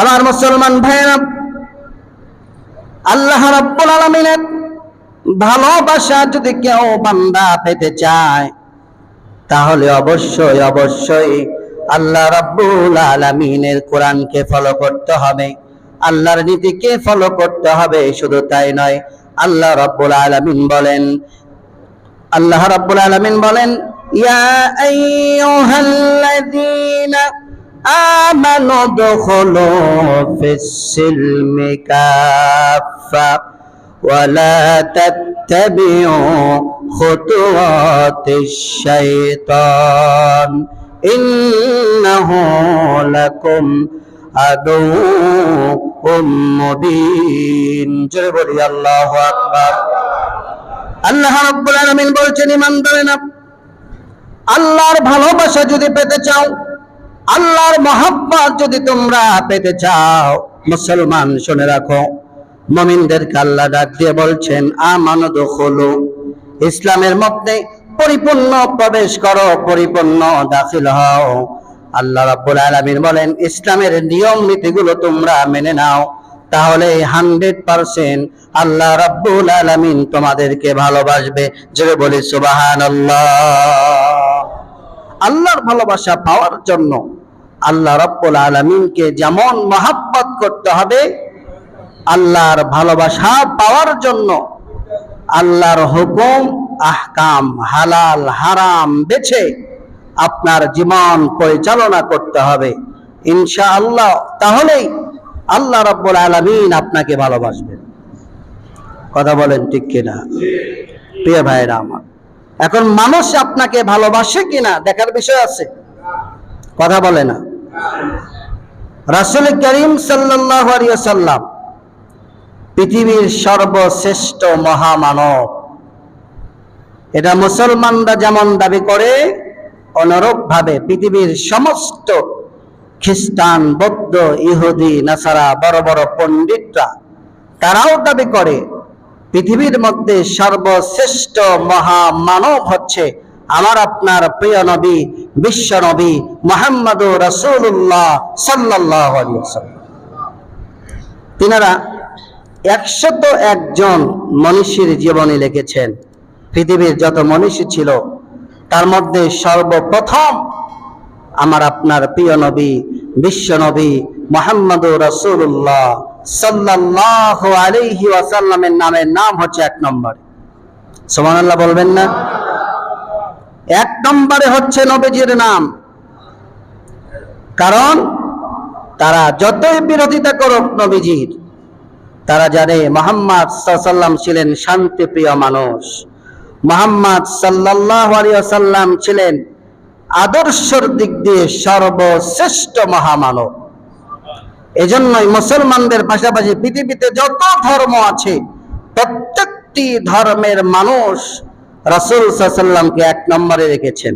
আমার মুসলমান ভাইয়েরা, আল্লাহ রাব্বুল আলামিনের ভালোবাসা যদি কেউ বান্দা পেতে চায়, তাহলে অবশ্যই অবশ্যই আল্লাহ রাব্বুল আলামিনের কোরআনকে ফলো করতে হবে। আল্লাহর নীতিকে ফলো করতে হবে, শুধু তাই নয়, আল্লাহ রাব্বুল আলামিন বলেন, আল্লাহ রাব্বুল আলামিন বলেন, ইয়া আইয়ুহাল্লাযীনা আমানু দুখুলু ফিস-সিলমি কাফা ولا تتبعوا خطوات الشيطان إنه لكم عدو مبين জোরে বলি আল্লাহু আকবার আল্লাহ রাব্বুল আলামিন বলছেন ইমানদারেরা আল্লাহর ভালোবাসা যদি পেতে চাও আল্লাহর মহাব্বত যদি তোমরা পেতে চাও, মুসলমান শুনে রাখো। মমিনদের আল্লাহ ডাক দিয়ে বলছেন আমানত হলো ইসলামের মধ্যে পরিপূর্ণ প্রবেশ করো, পরিপূর্ণ দাখিল হও। আল্লাহ রাব্বুল আলামিন বলেন, ইসলামের নিয়ম নীতিগুলো তোমরা মেনে নাও। তাহলে হান্ড্রেড পার্সেন্ট আল্লাহ রাব্বুল আলামিন তোমাদেরকে ভালোবাসবে। যে বলি সুবাহান আল্লাহর ভালোবাসা পাওয়ার জন্য আল্লাহ রাব্বুল আলামিনকে যেমন মহাব্বত করতে হবে, আল্লাহর ভালোবাসা পাওয়ার জন্য আল্লাহর হুকুম, আহকাম, হালাল, হারাম বেছে আপনার জীবন পরিচালনা করতে হবে। ইনশাআল্লাহ, তাহলেই আল্লাহ রব্বুল আলামিন আপনাকে ভালোবাসবেন কথা বলেন ঠিক কিনা? প্রিয় ভাইরা আমার, এখন মানুষ আপনাকে ভালোবাসে কিনা দেখার বিষয় আছে। কথা বলে না। রাসূল করিম আলাইহি পৃথিবীর সর্বশ্রেষ্ঠ মহামানব। এটা মুসলমানরা যেমন দাবি করে অনুরূপ ভাবে পৃথিবীর সমস্ত খ্রিস্টান, বৌদ্ধ, ইহুদি, নাসারা, বড় বড় পণ্ডিতরা তারাও দাবি করে, পৃথিবীর মধ্যে সর্বশ্রেষ্ঠ মহামানব হচ্ছে আমার আপনার প্রিয় নবী, বিশ্ব নবী মোহাম্মদ রসুল্লাহ সাল্লাহ তিনারা একশত একজন মনীষীর জীবনী লিখেছেন। পৃথিবীর যত মনীষী ছিল, তার মধ্যে সর্বপ্রথম আমার আপনার প্রিয় নবী, বিশ্ব নবী মোহাম্মদ রসুল্লাহ সাল্লাহ আলাইহি ওয়াসাল্লামের নামের নাম হচ্ছে এক নম্বর। সোমানাল্লাহ বলবেন না? এক নম্বরে হচ্ছে নবীজির নাম। কারণ তারা যতই বিরোধিতা করুক নবীজির, তারা জানে মোহাম্মদ সাল্লাম ছিলেন শান্তিপ্রিয় মানুষ। মোহাম্মদ সাল্লাহ আলিয়াল্লাম ছিলেন আদর্শর দিক দিয়ে সর্বশ্রেষ্ঠ মহামানব। এজন্যই মুসলমানদের পাশাপাশি পৃথিবীতে যত ধর্ম আছে, প্রত্যেকটি ধর্মের মানুষ রাসুল সাল্লামকে এক নম্বরে রেখেছেন।